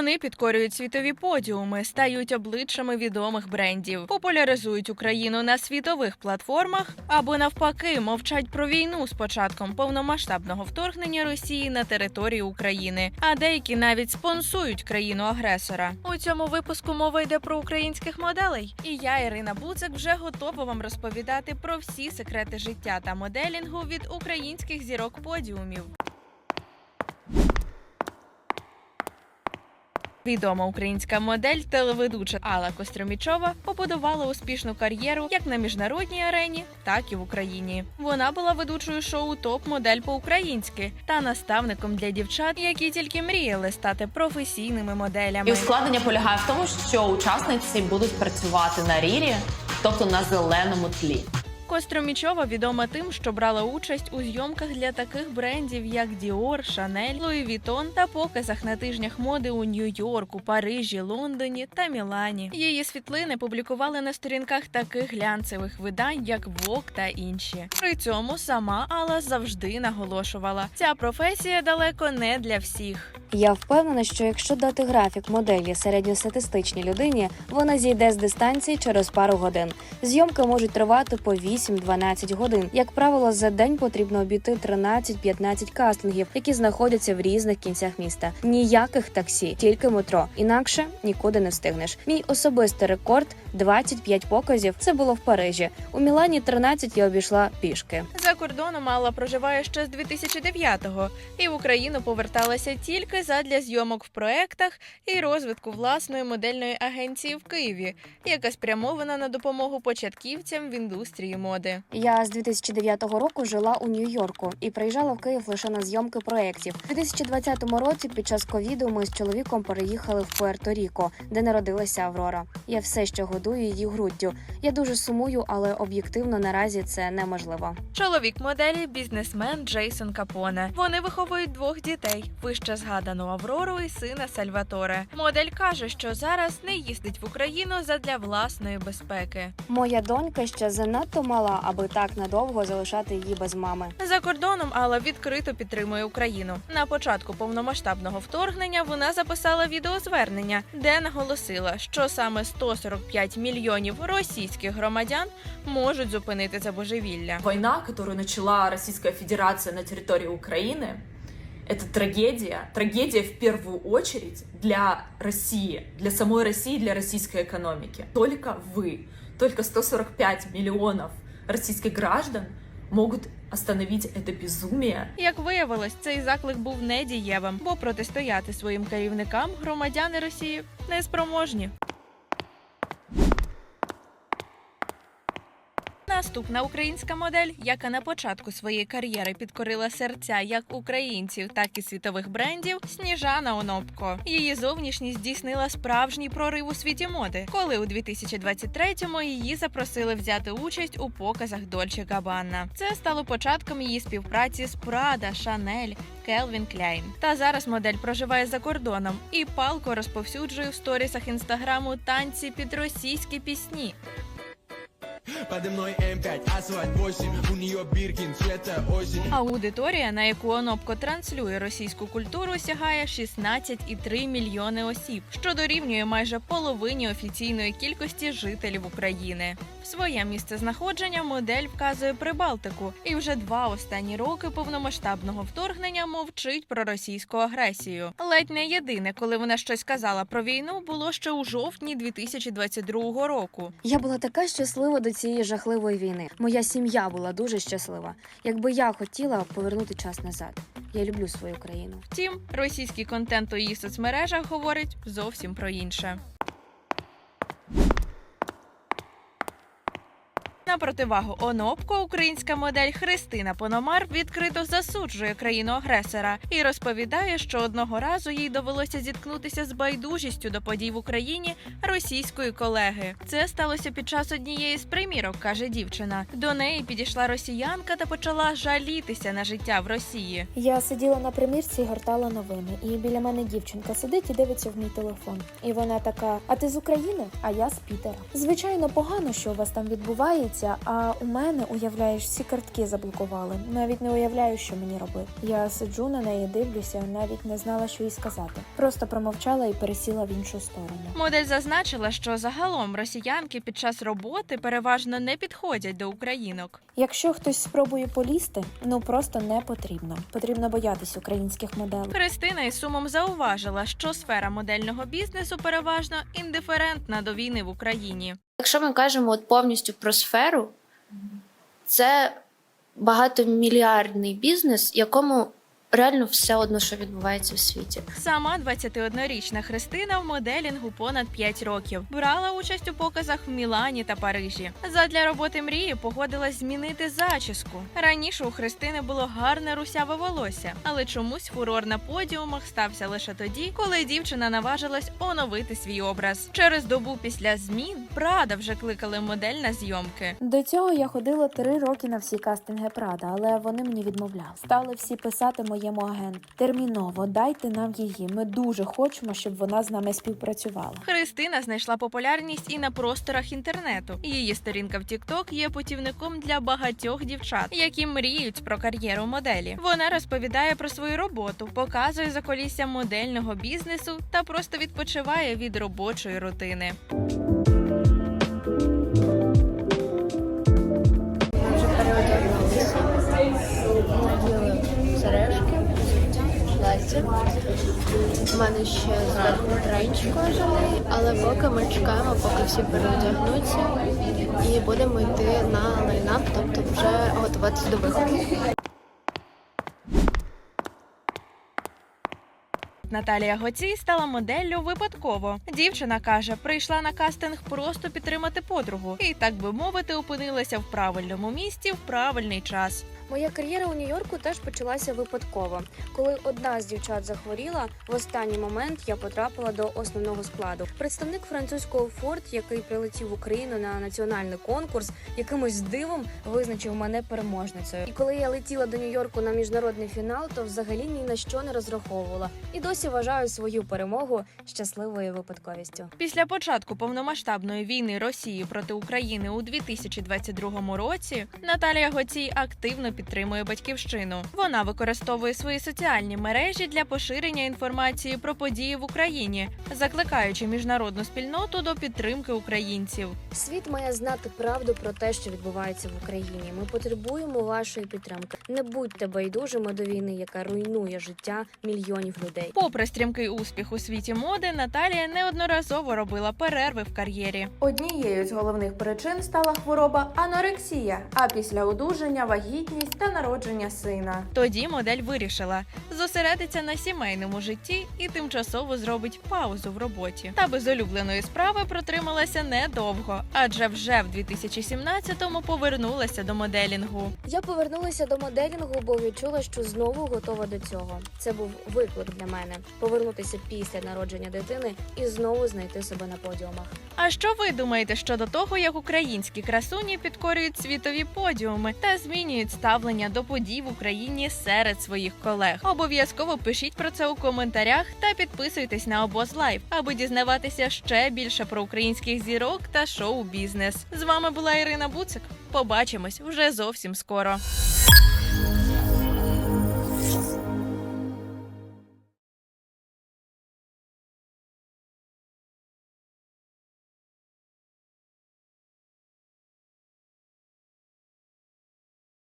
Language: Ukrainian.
Вони підкорюють світові подіуми, стають обличчями відомих брендів, популяризують Україну на світових платформах або навпаки мовчать про війну з початком повномасштабного вторгнення Росії на територію України. А деякі навіть спонсують країну агресора. У цьому випуску мова йде про українських моделей. І я, Ірина Буцик, вже готова вам розповідати про всі секрети життя та моделінгу від українських зірок подіумів. Відома українська модель, телеведуча Алла Костромічова побудувала успішну кар'єру як на міжнародній арені, так і в Україні. Вона була ведучою шоу Топ-модель по-українськи та наставником для дівчат, які тільки мріяли стати професійними моделями. І ускладнення полягає в тому, що учасниці будуть працювати на рірі, тобто на зеленому тлі. Костромічова відома тим, що брала участь у зйомках для таких брендів, як Dior, Chanel, Louis Vuitton та показах на тижнях моди у Нью-Йорку, Парижі, Лондоні та Мілані. Її світлини публікували на сторінках таких глянцевих видань, як Vogue та інші. При цьому сама Алла завжди наголошувала: ця професія далеко не для всіх. Я впевнена, що якщо дати графік моделі середньостатистичній людині, вона зійде з дистанції через пару годин. Зйомки можуть тривати по 8-12 годин. Як правило, за день потрібно обійти 13-15 кастингів, які знаходяться в різних кінцях міста. Ніяких таксі, тільки метро. Інакше нікуди не встигнеш. Мій особистий рекорд 25 показів. Це було в Парижі. У Мілані 13 я обійшла пішки. За кордоном Алла проживає ще з 2009-го і в Україну поверталася тільки задля зйомок в проектах і розвитку власної модельної агенції в Києві, яка спрямована на допомогу початківцям в індустрії моди. Я з 2009 року жила у Нью-Йорку і приїжджала в Київ лише на зйомки проєктів. У 2020 році під час ковіду ми з чоловіком переїхали в Пуерто-Ріко, де народилася Аврора. Я все ще годую її груддю. Я дуже сумую, але об'єктивно наразі це неможливо. Чоловік моделі бізнесмен Джейсон Капоне. Вони виховують двох дітей: вище згадану Аврору і сина Сальваторе. Модель каже, що зараз не їздить в Україну задля власної безпеки. Моя донька ще занадто мала, аби так надовго залишати її без мами. За кордоном Алла відкрито підтримує Україну. На початку повномасштабного вторгнення вона записала відеозвернення, де наголосила, що саме 145 мільйонів російських громадян можуть зупинити це божевілля. Война, которую начала Российская Федерация на территории Украины, это трагедия. Трагедия в первую очередь для России, для самой России, для российской экономики. Только вы, только 145 миллионов российских граждан можуть остановити це безумие. Як виявилось, цей заклик був недієвим, бо протистояти своїм керівникам громадяни Росії неспроможні. Наступна українська модель, яка на початку своєї кар'єри підкорила серця як українців, так і світових брендів, Сніжана Онопко. Її зовнішність здійснила справжній прорив у світі моди, коли у 2023-му її запросили взяти участь у показах Дольче Габанна. Це стало початком її співпраці з Прада, Шанель, Келвін Кляйн. Та зараз модель проживає за кордоном і палко розповсюджує в сторісах інстаграму танці під російські пісні. Подо мной М5, асфальт 8 У нее Биркин, цвета осень Аудиторія, на яку Онопко транслює російську культуру, сягає 16,3 мільйони осіб, що дорівнює майже половині офіційної кількості жителів України. Своє місце знаходження модель вказує Прибалтику, і вже два останні роки повномасштабного вторгнення мовчить про російську агресію. Ледь не єдине, коли вона щось казала про війну, було ще у жовтні 2022 року. Я була така щаслива до цієї жахливої війни. Моя сім'я була дуже щаслива. Якби я хотіла повернути час назад. Я люблю свою країну. Втім, російський контент у її соцмережах говорить зовсім про інше. На противагу Онопко українська модель Христина Пономар відкрито засуджує країну агресора і розповідає, що одного разу їй довелося зіткнутися з байдужістю до подій в Україні російської колеги. Це сталося під час однієї з примірок, каже дівчина. До неї підійшла росіянка та почала жалітися на життя в Росії. Я сиділа на примірці і гортала новини, і біля мене дівчинка сидить і дивиться в мій телефон. І вона така: А ти з України? А я з Пітера. Звичайно, погано, що у вас там відбувається. Подобається. А у мене, уявляєш, всі картки заблокували. Навіть не уявляю, що мені робити. Я сиджу на неї, дивлюся, навіть не знала, що їй сказати. Просто промовчала і пересіла в іншу сторону. Модель зазначила, що загалом росіянки під час роботи переважно не підходять до українок. Якщо хтось спробує полізти, ну просто не потрібно. Потрібно боятись українських моделей. Христина із сумом зауважила, що сфера модельного бізнесу переважно індиферентна до війни в Україні. Якщо ми кажемо от повністю про сферу, це багатомільярдний бізнес, якому реально все одно, що відбувається в світі. Сама 21-річна Христина в моделінгу понад 5 років. Брала участь у показах в Мілані та Парижі. Задля роботи мрії погодилась змінити зачіску. Раніше у Христини було гарне русяве волосся, але чомусь фурор на подіумах стався лише тоді, коли дівчина наважилась оновити свій образ. Через добу після змін Прада вже кликали модель на зйомки. До цього я ходила три роки на всі кастинги Прада, але вони мені відмовляли. Стали всі писати моєму агенту. Терміново дайте нам її. Ми дуже хочемо, щоб вона з нами співпрацювала. Христина знайшла популярність і на просторах інтернету. Її сторінка в TikTok є путівником для багатьох дівчат, які мріють про кар'єру моделі. Вона розповідає про свою роботу, показує заколісся модельного бізнесу та просто відпочиває від робочої рутини. Плаття. У мене ще зверху тренч кожаний, але поки ми чекаємо, поки всі переодягнуться, і будемо йти на лайнап, тобто вже готуватися до виходу. Наталія Гоцій стала моделлю випадково. Дівчина каже, прийшла на кастинг просто підтримати подругу, і так би мовити, опинилася в правильному місці в правильний час. Моя кар'єра у Нью-Йорку теж почалася випадково. Коли одна з дівчат захворіла, в останній момент я потрапила до основного складу. Представник французького Форд, який прилетів в Україну на національний конкурс, якимось дивом визначив мене переможницею. І коли я летіла до Нью-Йорку на міжнародний фінал, то взагалі ні на що не розраховувала. І досі вважаю свою перемогу щасливою випадковістю. Після початку повномасштабної війни Росії проти України у 2022 році Наталія Гоцій активно підтримує батьківщину. Вона використовує свої соціальні мережі для поширення інформації про події в Україні, закликаючи міжнародну спільноту до підтримки українців. Світ має знати правду про те, що відбувається в Україні. Ми потребуємо вашої підтримки. Не будьте байдужими до війни, яка руйнує життя мільйонів людей. Попри стрімкий успіх у світі моди, Наталія неодноразово робила перерви в кар'єрі. Однією з головних причин стала хвороба анорексія, а після одужання вагітність та народження сина. Тоді модель вирішила зосередиться на сімейному житті і тимчасово зробить паузу в роботі. Та без улюбленої справи протрималася недовго, адже вже в 2017-му повернулася до моделінгу. Я повернулася до моделінгу, бо відчула, що знову готова до цього. Це був виклик для мене повернутися після народження дитини і знову знайти себе на подіумах. А що ви думаєте щодо того, як українські красуні підкорюють світові подіуми та змінюють ставлення до подій в Україні серед своїх колег? Обов'язково пишіть про це у коментарях та підписуйтесь на обоз лайв, аби дізнаватися ще більше про українських зірок та шоу-бізнес. З вами була Ірина Буцик. Побачимось вже зовсім скоро.